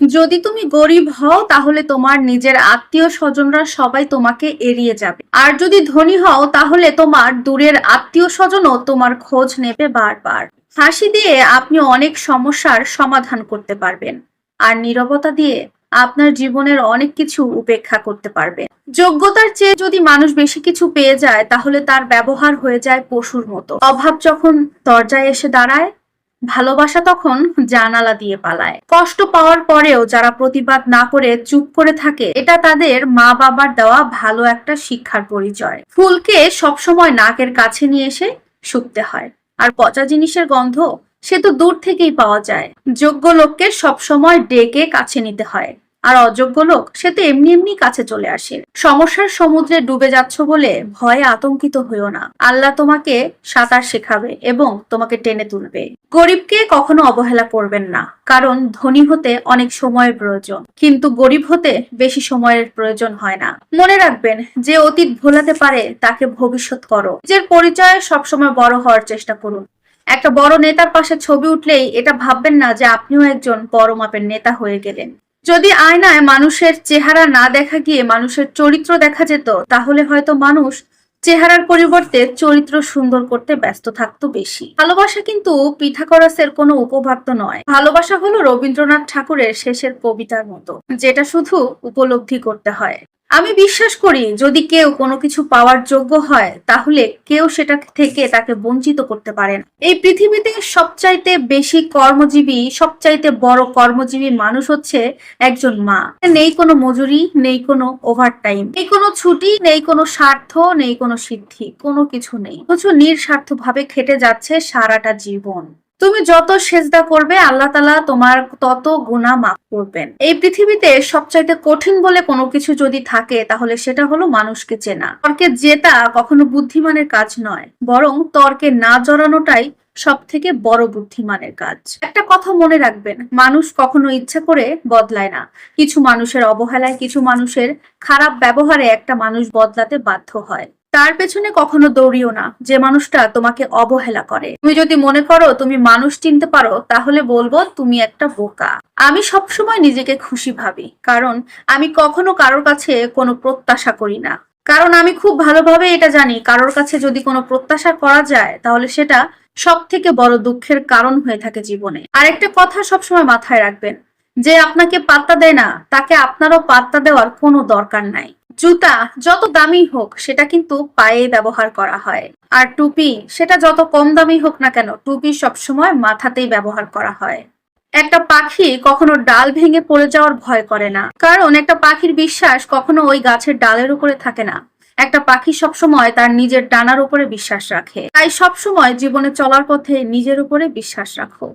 যদি তুমি গরিব হও, তাহলে তোমার নিজের আত্মীয় স্বজনরা সবাই তোমাকে এড়িয়ে যাবে। আর যদি ধনী হও, তাহলে তোমার দূরের আত্মীয় স্বজনও তোমার খোঁজ নেবে বারবার। হাসি দিয়ে আপনি অনেক সমস্যার সমাধান করতে পারবেন। আর নীরবতা দিয়ে আপনার জীবনের অনেক কিছু উপেক্ষা করতে পারবে। যোগ্যতার চেয়ে যদি মানুষ বেশি কিছু পেয়ে যায়, তাহলে তার ব্যবহার হয়ে যায় পশুর মতো। অভাব যখন দরজায় এসে দাঁড়ায় ভালোবাসা তখন জানালা দিয়ে পালায়। কষ্ট পাওয়ার পরেও যারা প্রতিবাদ না করে চুপ করে থাকে, এটা তাদের মা বাবার দেওয়া ভালো একটা শিক্ষার পরিচয়। ফুলকে সবসময় নাকের কাছে নিয়ে এসে শুকতে হয়। আর পচা জিনিসের গন্ধ সে তো দূর থেকেই পাওয়া যায়। যোগ্য লোককে সবসময় ডেকে কাছে নিতে হয়। আর অযোগ্য লোক সে তো এমনি এমনি কাছে চলে আসে। সমস্যার সমুদ্রে ডুবে যাচ্ছ বলে ভয়ে আতঙ্কিত হইও না। আল্লাহ তোমাকে সাঁতার শেখাবে এবং তোমাকে টেনে তুলবে। গরিবকে কখনো অবহেলা করবেন না, কারণ ধনী হতে অনেক সময়ের প্রয়োজন, কিন্তু গরিব হতে বেশি সময়ের প্রয়োজন হয় না। মনে রাখবেন, যে অতীত ভোলাতে পারে তাকে ভবিষ্যৎ করো। নিজের পরিচয়ে সবসময় বড় হওয়ার চেষ্টা করুন। একটা বড় নেতার পাশে ছবি উঠলেই এটা ভাববেন না যে আপনিও একজন বড় মাপের নেতা হয়ে গেলেন। যদি আয়নায় মানুষের চেহারা না দেখা গিয়ে মানুষের চরিত্র দেখা যেত, তাহলে হয়তো মানুষ চেহারার পরিবর্তে চরিত্র সুন্দর করতে ব্যস্ত থাকতো বেশি। ভালোবাসা কিন্তু পিথাকরাসের কোনো উপবাদ্য নয়। ভালোবাসা হলো রবীন্দ্রনাথ ঠাকুরের শেষের কবিতার মতো, যেটা শুধু উপলব্ধি করতে হয়। আমি বিশ্বাস করি, যদি কেউ কোনো কিছু পাওয়ার যোগ্য হয়, তাহলে কেউ সেটা থেকে তাকে বঞ্চিত করতে পারে না। এই পৃথিবীতে সবচাইতে বেশি কর্মজীবী, সবচাইতে বড় কর্মজীবী মানুষ হচ্ছে একজন মা। নেই কোনো মজুরি, নেই কোনো ওভার টাইম নেই কোনো ছুটি, নেই কোনো স্বার্থ, নেই কোনো সিদ্ধি, কোনো কিছু নেই। অথচ নিঃস্বার্থ ভাবে খেটে যাচ্ছে সারাটা জীবন। তুমি যত সেজদা করবে, আল্লাহ তালা তোমার তত গুণা মাফ করবেন। এই পৃথিবীতে সবচাইতে কঠিন বলে কোনো কিছু যদি থাকে, তাহলে সেটা হলো মানুষকে চেনা। তর্কে জেতা কখনো বুদ্ধিমানের কাজ নয়, বরং তর্কে না জড়ানোটাই সব থেকে বড় বুদ্ধিমানের কাজ। একটা কথা মনে রাখবেন, মানুষ কখনো ইচ্ছা করে বদলায় না। কিছু মানুষের অবহেলায়, কিছু মানুষের খারাপ ব্যবহারে একটা মানুষ বদলাতে বাধ্য হয়। তার পেছনে কখনো দৌড়িও না। যে মানুষটা তোমাকে অবহেলা করে। তুমি যদি মনে করো তুমি মানুষ চিনতে পারো, তাহলে বলব তুমি একটা বোকা। আমি সবসময় নিজেকে খুশি ভাবি, কারণ আমি কখনো কারোর কাছে কোনো প্রত্যাশা করি না। কারণ আমি খুব ভালোভাবে এটা জানি, কারোর কাছে যদি কোনো প্রত্যাশা করা যায়, তাহলে সেটা সব থেকে বড় দুঃখের কারণ হয়ে থাকে জীবনে। আরেকটা কথা সবসময় মাথায় রাখবেন, যে আপনাকে পাত্তা দেয় না, তাকে আপনারও পাত্তা দেওয়ার কোনো দরকার নাই। জুতা যত দামি হোক, সেটা কিন্তু পায়ে ব্যবহার করা হয়। আর টুপি, সেটা যত কম দামি হোক না কেন, টুপি সবসময় মাথাতেই ব্যবহার করা হয়। একটা পাখি কখনো ডাল ভেঙে পড়ে যাওয়ার ভয় করে না। কারণ একটা পাখির বিশ্বাস কখনো ওই গাছের ডালের উপরে থাকে না। একটা পাখি সবসময় তার নিজের ডানার উপরে বিশ্বাস রাখে। তাই সবসময় জীবনে চলার পথে নিজের উপরে বিশ্বাস রাখো।